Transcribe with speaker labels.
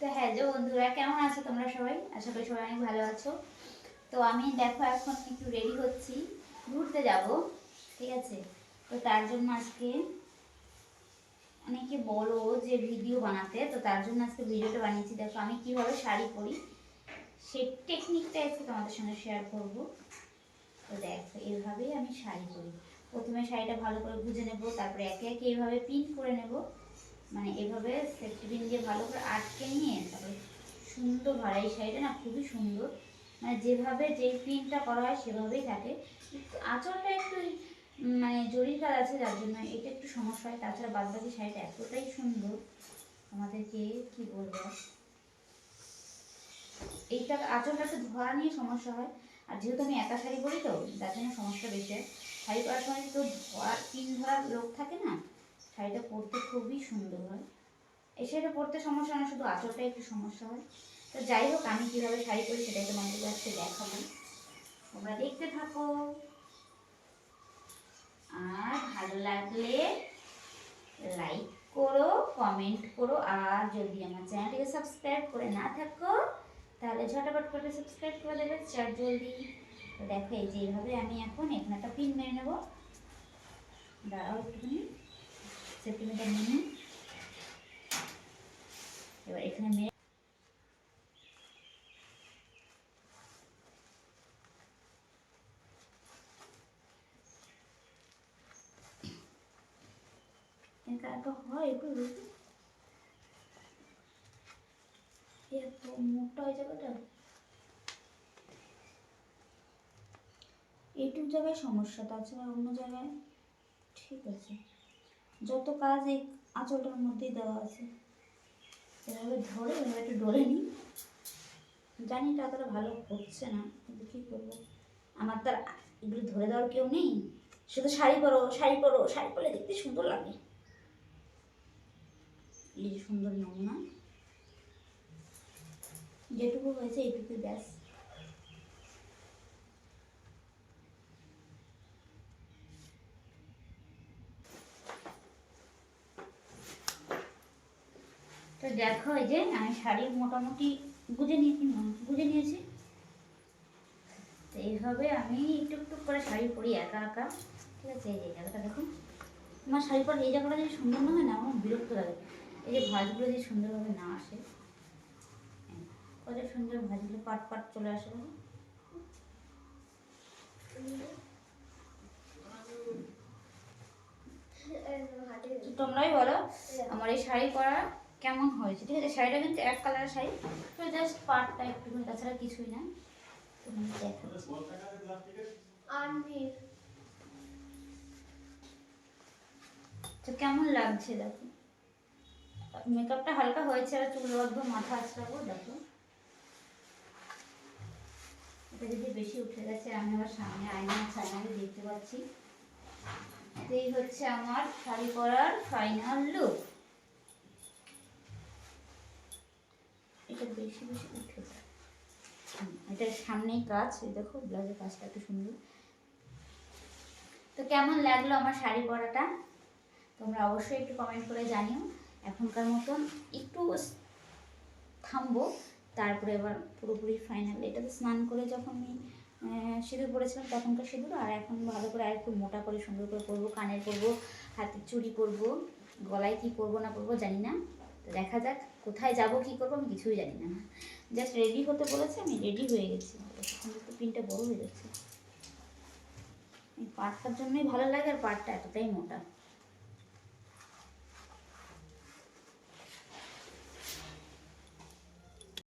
Speaker 1: তো হ্যালো বন্ধুরা, কেমন আছো তোমরা সবাই? আশা করি সবাই অনেক ভালো আছো। তো আমি দেখো এখন একটু রেডি হচ্ছি। ঘুরতে যাব, ঠিক আছে? তো তার জন্য আজকে অনেকে বলো যে ভিডিও বানাতে, তো তার জন্য আজকে ভিডিওটা বানিয়েছি। দেখো আমি কীভাবে শাড়ি পরি সেই টেকনিকটা আজকে তোমাদের সঙ্গে শেয়ার করব। তো দেখো এইভাবেই আমি শাড়ি পরি। প্রথমে শাড়িটা ভালো করে গুজে নেব, তারপরে একে একে এইভাবে পিন করে নেব। মানে এভাবে সেফটি পিন দিয়ে ভালো করে আটকে নিয়ে তারপরে সুন্দর ভাড়া এই শাড়িটা না খুবই সুন্দর। মানে যেভাবে যেই প্রিন্টটা করা হয় সেভাবেই থাকে। আঁচলটা একটু মানে জরির কাজ আছে যার জন্য এটা একটু সমস্যা হয়। তাছাড়া বাদ বাকি শাড়িটা এতটাই সুন্দর আমাদেরকে কি বলব? এইটা আঁচলটা একটু ধরা নিয়ে সমস্যা হয়। আর যেহেতু আমি একা শাড়ি পরি তো, যার জন্য সমস্যা বেশি হয়। শাড়ি পরার সময় তো ধরা পিন ধরার লোক থাকে না শাড়িটা পরতে খুবই সুন্দর হয়। এই শাড়িটা পরতে সমস্যা না, শুধু আঁচলটা একটু সমস্যা হয়। তো যাই হোক, আমি কীভাবে শাড়ি পরি সেটাই তোমাদের কাছে দেখাবো। তোমরা দেখতে থাকো। আর ভালো লাগলে লাইক করো কমেন্ট করো, আর যদি আমার চ্যানেলটিকে সাবস্ক্রাইব করে না থাকো, তাহলে ঝটাপট করে সাবস্ক্রাইব করে দেবে। চার জলদি। দেখো, এই যে এইভাবে আমি এখন এখানে একটা পিন মেরে নেব। দাঁড়াও একটুখানি। সেন্টিমিটার নিয়ে এবার এখানে একা হয় এত হয়ে যাবে এইটুক জায়গায় সমস্যা তাছাড়া অন্য জায়গায় ঠিক আছে। যত কাজ এই আঁচলটার মধ্যেই দেওয়া আছে। এভাবে ধরে, এভাবে একটু ডলে নিই। জানি এটা অতটা ভালো হচ্ছে না, কিন্তু কী করব? আমার তো আর এগুলো ধরে দেওয়ার কেউ নেই। শুধু শাড়ি পরো শাড়ি পরো, শাড়ি পরলে দেখতে সুন্দর লাগে। এই সুন্দর নমুনা। যেটুকু হয়েছে এইটুকুই ব্যাস। দেখো এই যে আমি শাড়ি মোটামুটি বুঝে নিয়েছি বুঝে নিয়েছি। তো এইভাবে আমি একটু একটু করে শাড়ি পরি একা একা ঠিক আছে? এই জায়গাটা দেখুন। আমার শাড়ি পরে এই জায়গাটা যদি সুন্দর না হয় না আমার বিরক্ত লাগে। এই যে ভাঁজগুলো যদি সুন্দরভাবে না আসে কত সুন্দর ভাঁজগুলো পাট পাট চলে আসে তোমরাই বলো আমার এই শাড়ি পরা কেমন হয়েছে? ঠিক আছে শাড়িটা কিন্তু এক কালারের শাড়ি তো জাস্ট পাটটা একটুখানি তাছাড়া কিছুই না। তো কেমন লাগছে দেখো? মেকআপটা হালকা হয়েছে আর চুল বদ্ধ মাথা আছড়াবো দেখো। এটা যদি বেশি উঠে গেছে আমি আবার সামনে আয়না আছে আয়নাকে দেখতে পাচ্ছি। তো এই হচ্ছে আমার শাড়ি পরার ফাইনাল লুক এটা বেশি বেশি উঠে এটার সামনেই কাজ দেখো, ব্লাউজের কাজটা একটু সুন্দর। তো কেমন লাগল আমার শাড়ি পরাটা? তোমরা অবশ্যই একটু কমেন্ট করে জানিও। এখনকার মতন একটু থামবো, তারপরে এবার পুরোপুরি ফাইনাল এটা তো স্নান করে যখন আমি সিঁদুর পরেছিলাম, তখনকার সিঁদুর, আর এখন ভালো করে আর একটু মোটা করে সুন্দর করে পরবো, কানের পরবো, হাতের চুড়ি পরবো, গলায় কি পরবো না পরবো জানি না। দেখা যাক কোথায় যাব, কি করব, আমি কিছুই জানি না। জাস্ট রেডি হতে বলেছে, আমি রেডি হয়ে গেছি। একটু পিনটা বড় হয়ে যাচ্ছে। পাটটার জন্যই ভালো লাগে আর পাটটা এতটাই মোটা।